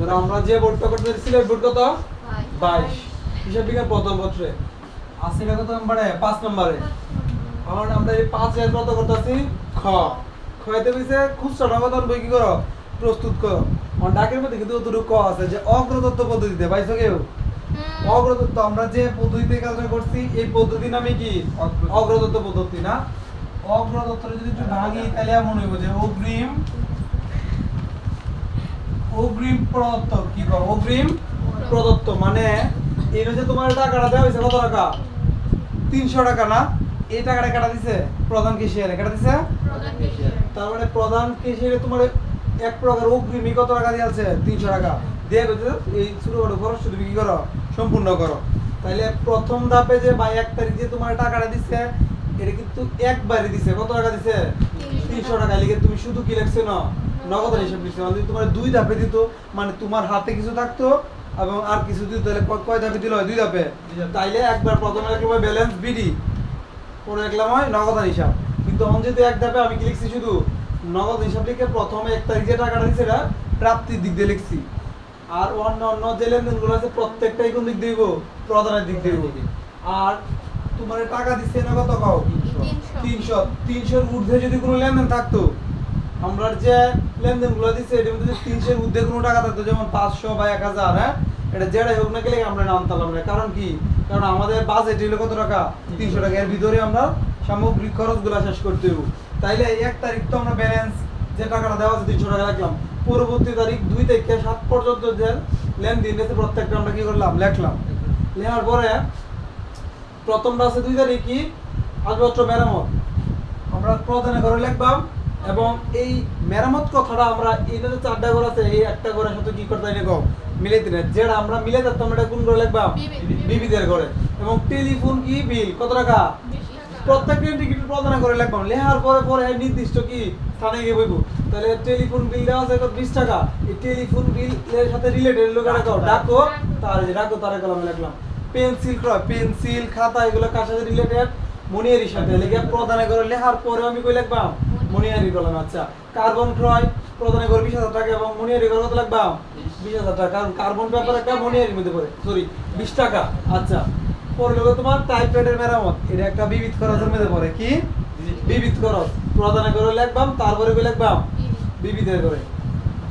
ধরো আমরা যে বোর্ডটা করতে সিলেট বোর্ড কত? বাইশ। হিসাব বিজ্ঞান প্রথম পত্রে আশি কত নম্বরে? পাঁচ নম্বরে। কারণ আমরা এই পাঁচ এর কত করতেছি খ। খয়তে বইছে খুচরা নগদান বই কি করো? প্রস্তুত করো। আমার ডাকের মধ্যে কিন্তু অতটুকু ক আছে যে অগ্রদত্ত পদ্ধতিতে পাইছো কেউ? অগ্রদত্ত আমরা যে পদ্ধতিতে কাজটা করছি এই পদ্ধতি নামে কি? অগ্রদত্ত। পদ্ধতি না? অগ্রদত্ত যদি একটু ভাঙি তাহলে এমন হইব যে অগ্রিম অগ্রিম প্রদত্ত কি কর অগ্রিম প্রদত্ত মানে এই যে তোমার টাকাটা দেওয়া হয়েছে কত টাকা? তিনশো টাকা না? এই টাকাটা কাটা দিছে? প্রধান কেশিয়ারে। কাটা দিছে? তার মানে প্রধান কেশিয়ারে তোমার এক প্রকার অগ্রিমী কত টাকা দিয়ে আছে? তিনশো টাকা। দিয়ে বলছে এই ছোট বড় খরচ তুমি কি করো সম্পূর্ণ করো। তাইলে প্রথম ধাপে যে বা এক তারিখ যে তোমার টাকাটা দিছে এটা কিন্তু একবারে দিছে। কত টাকা দিছে? তিনশো টাকা। লিখে তুমি শুধু কি লিখছো না নগদ হিসাব লিখছো মানে তোমার দুই ধাপে দিত মানে তোমার হাতে কিছু থাকতো এবং আর কিছু দিত তাহলে কয় ধাপে দিল হয়? দুই ধাপে? তাইলে একবার প্রথমে লিখলাম ব্যালেন্স বিডি পরে লিখলাম হয় নগদান হিসাব কিন্তু এখন যেহেতু এক ধাপে আমি কি লিখছি শুধু? নগদ হিসাব লিখে প্রথমে এক তারিখ যে টাকাটা দিচ্ছে এটা প্রাপ্তির দিক দিয়ে লিখছি। আর অন্য অন্য যে লেনদেনগুলো আছে প্রত্যেকটাই কোন দিক দিয়ে দিব? প্রদানের দিক দিয়ে দিব। আর তোমার টাকা দিচ্ছে না কত কাও? তিনশো। তিনশোর ঊর্ধ্বে যদি কোনো লেনদেন থাকতো আমরা যে লেনদেনগুলো দিচ্ছে এটার মধ্যে তিনশোর ঊর্ধ্বে কোনো টাকা থাকতো, যেমন পাঁচশো বা এক হাজার হ্যাঁ? এটা যেটাই হোক না গেলে আমরা নামতাম না। কারণ কি? কারণ আমাদের বাজেট হলো কত টাকা? তিনশো টাকা। এর ভিতরে আমরা সামগ্রিক খরচগুলো শেষ করতে হব তাইলে এক তারিখ তো আমরা ব্যালেন্স যে টাকাটা দেওয়া আছে, তিনশো টাকা রাখলাম। পরবর্তী তারিখ দুই থেকে সাত পর্যন্ত যে লেনদেন আছে, প্রত্যেকটা আমরা কি করলাম? লেখলাম। লেখার পরে প্রথমটা আছে দুই তারিখ কি আসবাবপত্র মেরামত। আমরা প্রধানে ঘরে লিখবাম এবং এই মেরামত কথাটা আমরা এই যে চারটা ঘর আছে এই একটা ঘরের সাথে কি করতে মিলে দিনে যেটা আমরা মিলে এটা কোন ঘরে লিখবাম বিবিদের ঘরে। এবং টেলিফোন কি বিল? কত টাকা? প্রত্যেকটা টিকিট প্রদান করে লিখবাম লেখার পরে পরে নির্দিষ্ট কি স্থানে গিয়ে বইব। তাহলে টেলিফোন বিল দেওয়া আছে বিশ টাকা। এই টেলিফোন বিল এর সাথে রিলেটেড লোকের ডাকো ডাকো। তার ডাকো তার কলমে লিখলাম পেন্সিল ক্রয় পেন্সিল খাতা এগুলো কার সাথে রিলেটেড মনিয়ারি সাথে। লেগে প্রদান করে লেখার পরে আমি কই লিখবাম মনিয়ারি কলম আচ্ছা। কার্বন ক্রয় প্রদানে করে বিশ হাজার টাকা এবং মনিয়ারি করে কত লিখবাম বিশ। হাজার টাকা। কারণ কার্বন পেপার একটা মনিয়ারির মধ্যে পড়ে। সরি বিশ টাকা। আচ্ছা। পরে লোক তোমার টাইপরাইটার মেরামত। এটা একটা বিবিধ খরচের মধ্যে পড়ে। কি? বিবিধ। খরচ। প্রদানে করে লিখবাম তারপরে কই লিখবাম বিবিধের করে।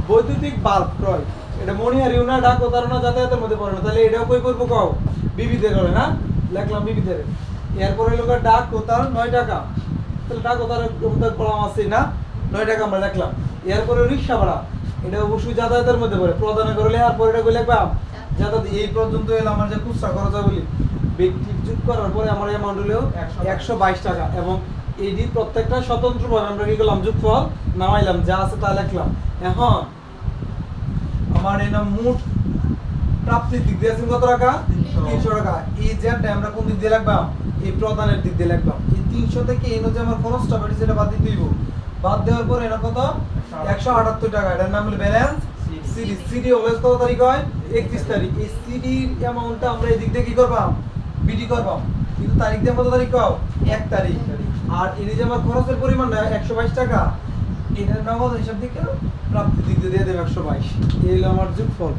বৈদ্যুতিক বাল্ব ক্রয়। এটা মনিহারি না ডাক না যাতায়াতের মধ্যে পড়ে না। তাহলে এটাও কই করব কাও? বিবিধের করে না? লিখলাম বিবিধের। এরপরে লোক ডাক তার নয় টাকা। তাহলে ডাক তার পড়াম আছে না? নয় টাকা আমরা লিখলাম এরপরে রিক্সা ভাড়া। এটা অবশ্যই যাতায়াতের মধ্যে পড়ে। প্রদানে করে লেখার পরে এটা কই লিখবাম যাতায়াত এই পর্যন্ত এলো আমার যে খুচরা খরচ বলি। ব্যক্তি যোগ করার পরে আমার অ্যামাউন্ট হলো একশো বাইশ। টাকা। এবং এটি প্রত্যেকটা স্বতন্ত্রভাবে আমরা কি করলাম? যোগফল নামাইলাম। যা আছে তা লিখলাম। এখন আমার এই মোট প্রাপ্তির দিক দিয়ে কত টাকা? তিনশো। টাকা। এই জেডটা আমরা কোন দিক দিয়ে লিখবাম এই প্রদানের দিক দিয়ে লিখবাম এই তিনশো থেকে এই যে আমার খরচটা বেড়েছে সেটা বাদ দিতে হইব বাদ দেওয়ার পর এটা কত? একশো আটাত্তর টাকা। এটার নাম হলো ব্যালেন্স সিডি সিডি অলওয়েজ কত তারিখ হয়? একত্রিশ তারিখ। এই সিডির অ্যামাউন্টটা আমরা এই দিক দিয়ে কি করবাম? বিডি করবাম। কিন্তু তারিখ দিয়ে কত তারিখ কও এক তারিখ। আর এই যে আমার খরচের পরিমাণ না একশো বাইশ টাকা এটার নগদ হিসাব দিকে প্রাপ্তি দিক দিয়ে দিয়ে দেবে একশো বাইশ। এই হলো আমার যোগফল।